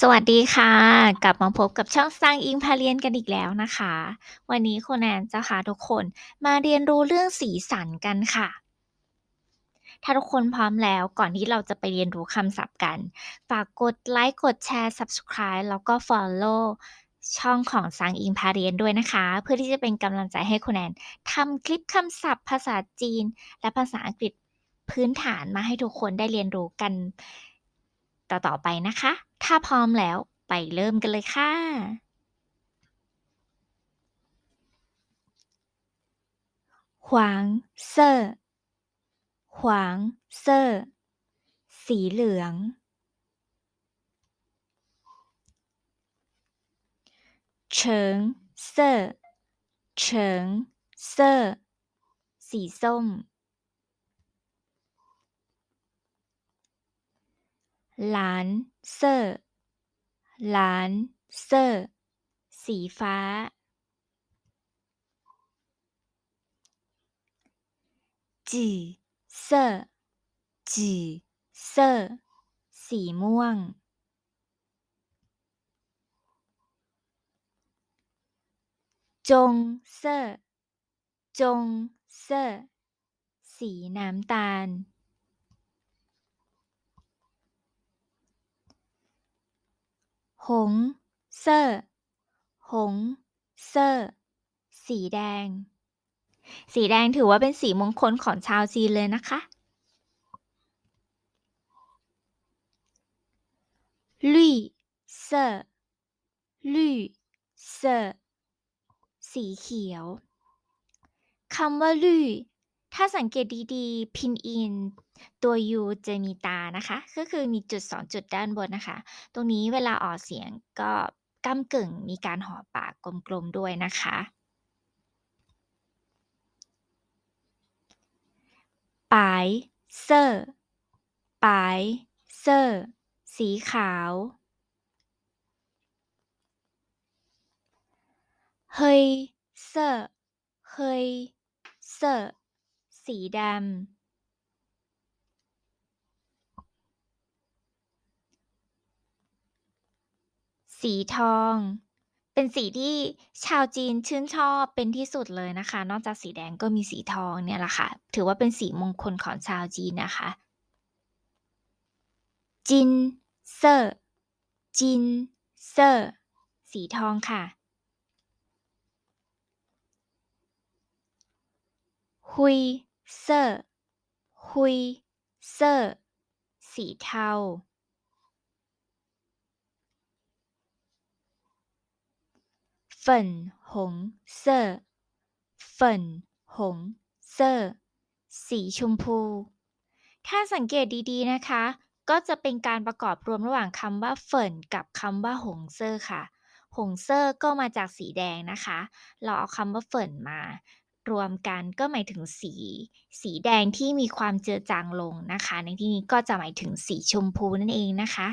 สวัสดีค่ะ กลับมาพบกับช่อง Sang Ink พาเรียนกันอีกแล้วนะคะ วันนี้คุณแนนจะพาทุกคนมาเรียนรู้เรื่องสีสันกันค่ะ ถ้าทุกคนพร้อมแล้วก่อนที่เราจะไปเรียนรู้คำศัพท์กัน ฝากกดไลค์กดแชร์ Subscribe แล้วก็ Follow ช่องของ Sang Ink พาเรียนด้วยนะคะ เพื่อที่จะเป็นกำลังใจให้คุณแนนทำคลิปคำศัพท์ ภาษาจีน และภาษาอังกฤษพื้นฐานมาให้ทุกคนได้เรียนรู้กัน ต่อ ๆ ไปนะคะ ถ้าพร้อมแล้วไปเริ่มกันเลยค่ะ หวางเซ่อหวางเซ่อสีเหลือง เฉิงเซ่อเฉิงเซ่อสีส้ม หลานเซ่อหลานเซ่อสีฟ้า จีเซ่อจีเซ่อสีม่วง จงเซ่อจงเซ่อสีน้ำตาล หง เซ่อหง เซ่อสีแดง สีแดงถือว่าเป็นสีมงคลของชาวจีนเลยนะคะลี่เซ่อลี่เซ่อสีเขียว คำว่าลี่ ถ้าสังเกตดีๆ พินอิน ตัวยูจะมีตานะคะ ก็คือมีจุด 2 จุดด้านบนนะคะ ตรงนี้เวลาออกเสียงก็ก้ำกึ่งมีการห่อปากกลมๆด้วยนะคะ ปายเซ่อปายเซ่อสีขาว เฮยเซ่อเฮยเซ่อ สีดำสีทอง เป็นสีที่ชาวจีนชื่นชอบเป็นที่สุดเลยนะคะ นอกจากสีแดงก็มีสีทองเนี่ยแหละค่ะ ถือว่าเป็นสีมงคลของชาวจีนนะคะ จินเซ่อจินเซ่อสีทองค่ะ ฮุย เซ่อฮุย เซ่อสีเทาเฟิ่นหงเซอเฟิ่นหงเซ่อสีชมพู ถ้าสังเกตดีๆนะคะ ก็จะเป็นการประกอบรวมระหว่างคำว่าเฟิ่นกับคำว่าหงเซ่อค่ะ หงเซ่อก็มาจากสีแดงนะคะ เราเอาคำว่าเฟิ่นมา รวมกันก็หมายถึงสี สีแดงที่มีความเจือจางลงนะคะ ในที่นี้ก็จะหมายถึงสีชมพูนั่นเองนะคะ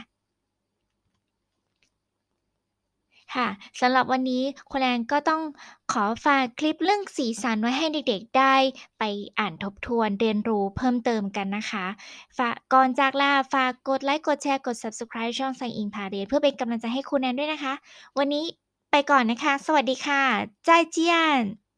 ค่ะสำหรับวันนี้คุณแอนก็ต้องขอฝากคลิปเรื่องสีสันไว้ให้เด็กๆได้ไปอ่านทบทวนเรียนรู้เพิ่มเติมกันนะคะฝากก่อนจากลาฝากกดไลค์กดแชร์กด Subscribe ช่อง Sang Ink พาเรียนเพื่อเป็นกำลังใจให้คุณแอนด้วยนะคะ วันนี้ไปก่อนนะคะ สวัสดีค่ะ再见